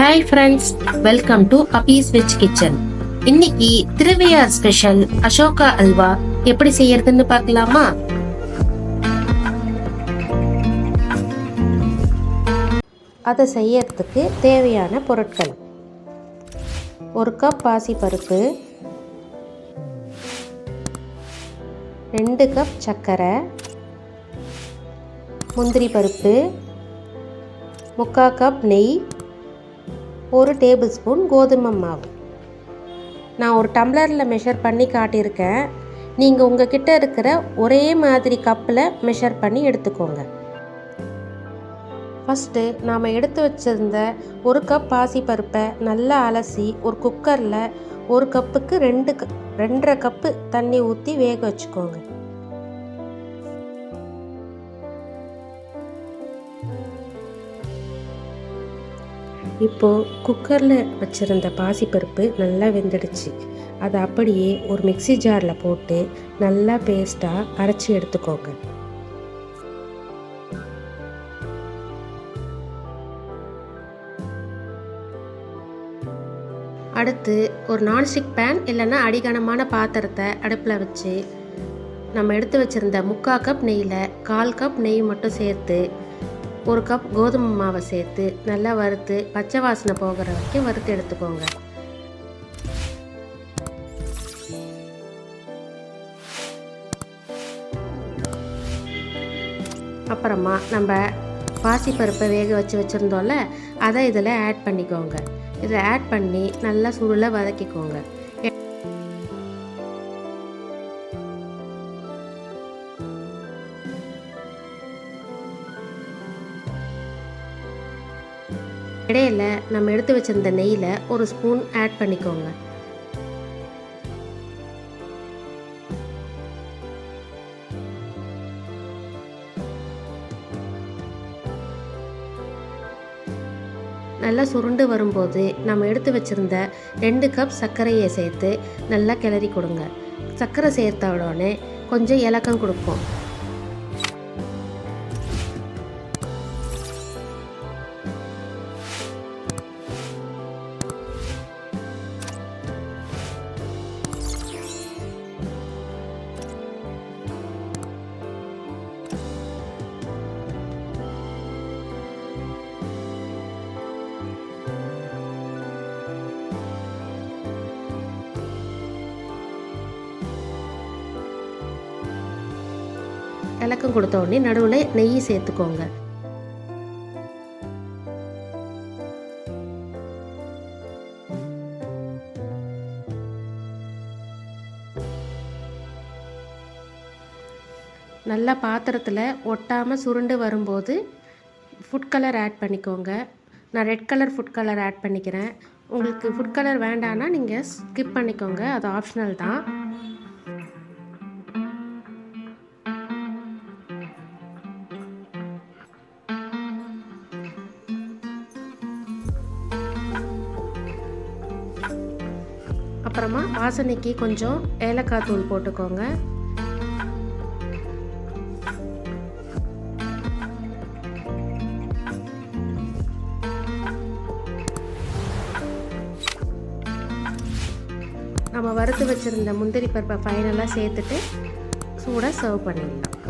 Hi friends welcome to Appi's veg kitchen இன்னைக்கு Thiruvaiyaru special Ashoka halwa எப்படி செய்யறதுன்னு பார்க்கலாமா? அதை செய்யறதுக்கு தேவையான பொருட்கள். ஒரு கப் பாசிப்பருப்பு ரெண்டு கப் சர்க்கரை முந்திரி பருப்பு முக்கால் கப் நெய் ஒரு டேபிள் ஸ்பூன் கோதுமை மாவு. நான் ஒரு டம்ளரில் மெஷர் பண்ணி காட்டியிருக்கேன். நீங்கள் உங்கள்கிட்ட இருக்கிற ஒரே மாதிரி கப்பில் மெஷர் பண்ணி எடுத்துக்கோங்க. ஃபஸ்ட்டு நாம் எடுத்து வச்சிருந்த ஒரு கப் பாசிப்பருப்பை நல்லா அலசி ஒரு குக்கரில் ஒரு கப்புக்கு ரெண்டு க- ரெண்டரை கப்பு தண்ணி ஊற்றி வேக வச்சுக்கோங்க. இப்போது குக்கரில் வச்சுருந்த பாசிப்பருப்பு நல்லா வெந்துடுச்சு. அதை அப்படியே ஒரு மிக்ஸி ஜாரில் போட்டு நல்லா பேஸ்ட்டாக அரைச்சி எடுத்துக்கோங்க. அடுத்து ஒரு நான்ஸ்டிக் பேன் இல்லைன்னா அடிகனமான பாத்திரத்தை அடுப்பில் வச்சு நம்ம எடுத்து வச்சுருந்த முக்கால் கப் நெய்யில் கால் கப் நெய் மட்டும் சேர்த்து ஒரு கப் கோதுமை மாவை சேர்த்து நல்லா வறுத்து பச்சை வாசனை போகிற வரைக்கும் வறுத்து எடுத்துக்கோங்க. அப்புறமா நம்ம பாசிப்பருப்பை வேக வச்சு வச்சுருந்தோம்ல அதை இதில் ஆட் பண்ணிக்கோங்க. இதில் ஆட் பண்ணி நல்லா சுருள வதக்கிக்கோங்க. இடையில நம்ம எடுத்து வச்சிருந்த நெய்யில் ஒரு ஸ்பூன் ஆட் பண்ணிக்கோங்க. நல்லா சுருண்டு வரும்போது நம்ம எடுத்து வச்சிருந்த ரெண்டு கப் சர்க்கரையை சேர்த்து நல்லா கிளறி கொடுங்க. சர்க்கரை சேர்த்த உடனே கொஞ்சம் இலக்கம் கொடுப்போம். இலக்கம் கொடுத்த உடனே நடுவில் நெய் சேர்த்துக்கோங்க. நல்லா பாத்திரத்தில் ஒட்டாமல் சுருண்டு வரும்போது ஃபுட் கலர் ஆட் பண்ணிக்கோங்க. நான் red colour food colour add பண்ணிக்கிறேன். உங்களுக்கு ஃபுட் கலர் வேண்டான்னா நீங்கள் ஸ்கிப் பண்ணிக்கோங்க. அது ஆப்ஷனல் தான். அப்புறமா வாசனைக்கு கொஞ்சம் ஏலக்காய் தூள் போட்டுக்கோங்க. நம்ம வறுத்து வச்சுருந்த முந்திரி பருப்பை ஃபைனலாக சேர்த்துட்டு சூடாக சர்வ் பண்ணிடலாம்.